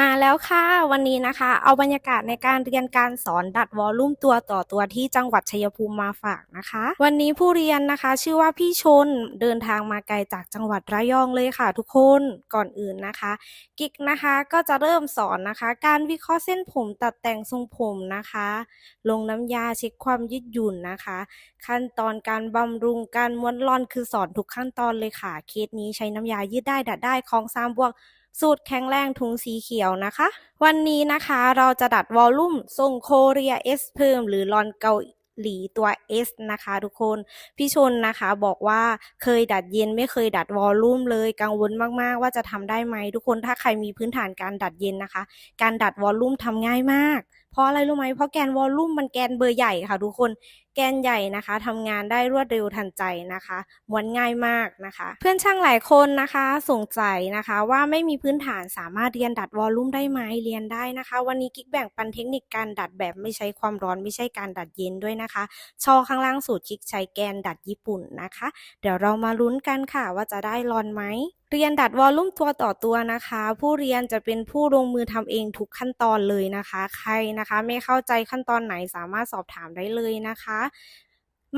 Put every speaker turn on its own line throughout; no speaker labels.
มาแล้วค่ะ วันนี้นะคะ เอาบรรยากาศในการเรียนการสอนดัดวอลลุ่มตัวต่อตัวที่จังหวัดชัยภูมิมาฝากนะคะ วันนี้ผู้เรียนนะคะ ชื่อว่าพี่ชนเดินทางมาไกลจากจังหวัดระยองเลยค่ะ ทุกคนก่อนอื่นนะคะ กิ๊กนะคะก็จะเริ่มสอนนะคะ การวิเคราะห์เส้นผมตัดแต่งทรงผมนะคะ ลงน้ำยาเช็คความยืดหยุ่นนะคะ ขั้นตอนการบำรุงการม้วนร่อนคือสอนทุกขั้นตอนเลยค่ะเคสนี้ใช้น้ำยายืดได้ดัดได้ของสามบวก สูตรแข็งแรงถุงสีเขียวนะคะ วันนี้นะคะเราจะดัดวอลลุ่มทรงโคเรีย S เพิ่มหรือลอนเกาหลีตัว S นะคะทุกคน พี่ชนนะคะบอกว่าเคยดัดเย็นไม่เคยดัดวอลลุ่มเลยกังวลมากๆ ว่าจะทำได้ไหมทุกคนถ้าใครมีพื้นฐานการดัดเย็นนะคะ การดัดวอลลุ่มทำง่ายมาก เพราะอะไรรู้ไหมเพราะแกนวอลลุ่มมันแกนเบอร์ใหญ่ค่ะทุกคน แกนใหญ่นะคะทำงานได้รวดเร็วทันใจนะคะม้วนง่ายมากนะคะ เพื่อนช่างหลายคนนะคะสงสัยนะคะว่าไม่มีพื้นฐานสามารถเรียนดัดวอลลุ่มได้ไหมเรียนได้นะคะ วันนี้กิ๊กแบ่งปันเทคนิคการดัดแบบไม่ใช้ความร้อนไม่ใช่การดัดเย็นด้วยนะคะ ชอข้างล่างสูตรกิ๊กใช้แกนดัดญี่ปุ่นนะคะ เดี๋ยวเรามาลุ้นกันค่ะว่าจะได้รอนไหมเรียนดัดวอลลุ่มตัวต่อตัวนะคะ ผู้เรียนจะเป็นผู้ลงมือทำเองทุกขั้นตอนเลยนะคะ ใครนะคะ ไม่เข้าใจขั้นตอนไหนสามารถสอบถามได้เลยนะคะ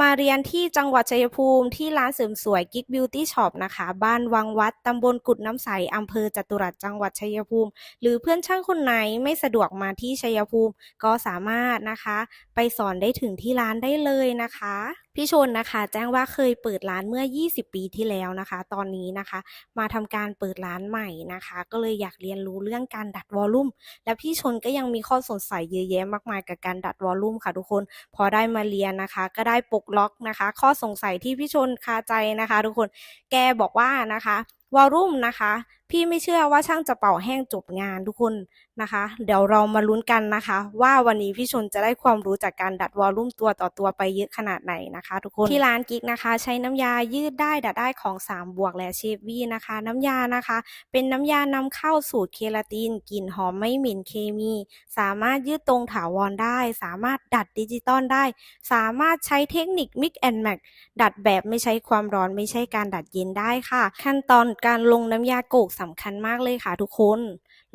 มาเรียนที่จังหวัดชัยภูมิที่ร้านเสริมสวยกิ๊กบิวตี้ช็อปนะคะ บ้านวังวัดตำบลกุดน้ำใสอำเภอจตุรัสจังหวัดชัยภูมิ หรือเพื่อนช่างคนไหนไม่สะดวกมาที่ชัยภูมิ ก็สามารถนะคะ ไปสอนได้ถึงที่ร้านได้เลยนะคะพี่ชนนะคะ แจ้งว่าเคยเปิดร้านเมื่อ 20 ปีที่แล้วนะคะ ตอนนี้นะคะ มาทำการเปิดร้านใหม่นะคะ ก็เลยอยากเรียนรู้เรื่องการดัดวอลลุ่มและพี่ชนก็ยังมีข้อสงสัยเยอะแยะมากมายกับการดัดวอลลุ่มค่ะทุกคน พอได้มาเรียนนะคะ ก็ได้ปลดล็อกนะคะ ข้อสงสัยที่พี่ชนคาใจนะคะ ทุกคนแกบอกว่านะคะวอลลุ่มนะคะ พี่ไม่เชื่อว่าช่างจะเป่าแห้งจบงานทุกคนนะคะ เดี๋ยวเรามาลุ้นกันนะคะ ว่าวันนี้พี่ชนจะได้ความรู้จากการดัดวอลลุ่มตัวต่อตัวไปเยอะขนาดไหนนะคะ ทุกคนที่ร้านกิ๊กนะคะ ใช้น้ำยายืดได้ดัดได้ของ 3 บวกและเชฟวี่นะคะ น้ำยานะคะ เป็นน้ำยานำเข้าสูตรเคลาตินกลิ่นหอมไม่เหม็นเคมี สามารถยืดตรงถาวรได้ สามารถดัดดิจิตอลได้ สามารถใช้เทคนิค Mix and Match ดัดแบบไม่ใช้ความร้อนไม่ใช่การดัดเย็นได้ค่ะ ขั้นตอนการลงน้ำยาโกกสำคัญมากเลยค่ะทุกคน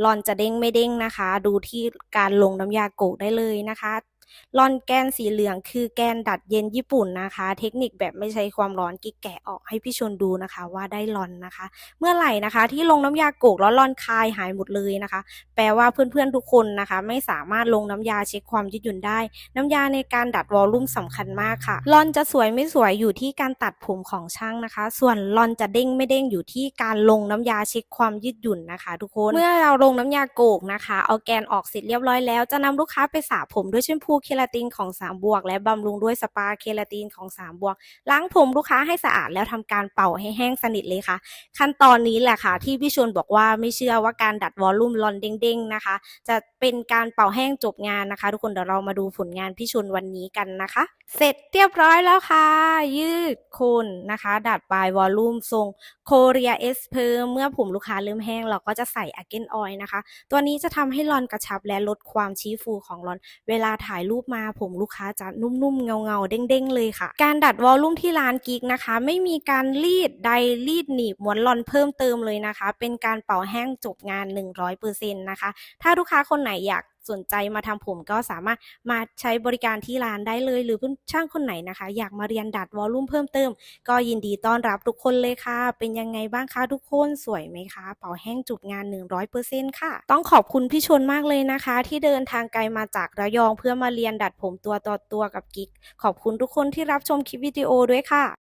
หลอนจะเด้งไม่เด้งนะคะ ดูที่การลงน้ำยาโกกได้เลยนะคะ รอนแกนสีเหลืองคือแกนดัดเย็นญี่ปุ่นนะคะ เทคนิคแบบไม่ใช้ความร้อนกิ๊กแกะออกให้พี่ชนดูนะคะ ว่าได้รอนนะคะ เมื่อไหร่นะคะ ที่ลงน้ำยาโกกแล้วรอนคายหายหมดเลยนะคะ แปลว่าเพื่อนๆทุกคนนะคะ ไม่สามารถลงน้ำยาเช็คความยืดหยุ่นได้ น้ำยาในการดัดวอลลุ่มสำคัญมากค่ะลอนจะสวยไม่สวยอยู่ที่การตัดผมของช่างนะคะ ส่วนลอนจะเด้งไม่เด้งอยู่ที่การลงน้ำยาเช็คความยืดหยุ่นนะคะ ทุกคนเมื่อเราลงน้ำยาโกกนะคะ เอาแกนออกเสร็จเรียบร้อยแล้วจะนำลูกค้าไปสระผมด้วยแชมพูเคลาตินของ3บวก และบำรุงด้วยสปาเคลาตินของ3บวก ล้างผมลูกค้าให้สะอาดแล้วทำการเป่าให้แห้งสนิทเลยค่ะ ขั้นตอนนี้แหละค่ะ ที่พี่ชวนบอกว่าไม่เชื่อว่าการดัดวอลลุ่มลอนเด้งๆนะคะ จะเป็นการเป่าแห้งจบงานนะคะ ทุกคนเดี๋ยวเรามาดูผลงานพี่ชวนวันนี้กันนะคะ เสร็จเรียบร้อยแล้วค่ะ ยืดโคนนะคะ ดัดปลายวอลลุ่มทรงโคเรียเอสเพิ่มเมื่อผมลูกค้าเริ่มแห้งเราก็จะใส่อาเกนออยนะคะ ตัวนี้จะทำให้ลอนกระชับและลดความชี้ฟูของลอน เวลาถ่ายรูปมาผมลูกค้าจะนุ่มๆ เงาๆ เด้งๆ เลยค่ะ การดัดวอลลุ่มที่ร้านกิกนะคะ ไม่มีการรีดใดรีดหนีบม้วนลอนเพิ่มเติมเลยนะคะ เป็นการเป่าแห้งจบงาน 100%นะคะ ถ้าลูกค้าคนไหนอยาก สนใจมาทำผมก็สามารถมาใช้บริการที่ร้านได้เลย หรือเพื่อนช่างคนไหนนะคะ อยากมาเรียนดัดวอลลุ่มเพิ่มเติม ก็ยินดีต้อนรับทุกคนเลยค่ะ เป็นยังไงบ้างคะทุกคนสวยไหมคะ เป่าแห้งจุบงาน 100%ค่ะ ต้องขอบคุณพี่ชนมากเลยนะคะ ที่เดินทางไกลมาจากระยองเพื่อมาเรียนดัดผมตัวต่อตัวกับกิ๊กขอบคุณทุกคนที่รับชมคลิปวิดีโอด้วยค่ะ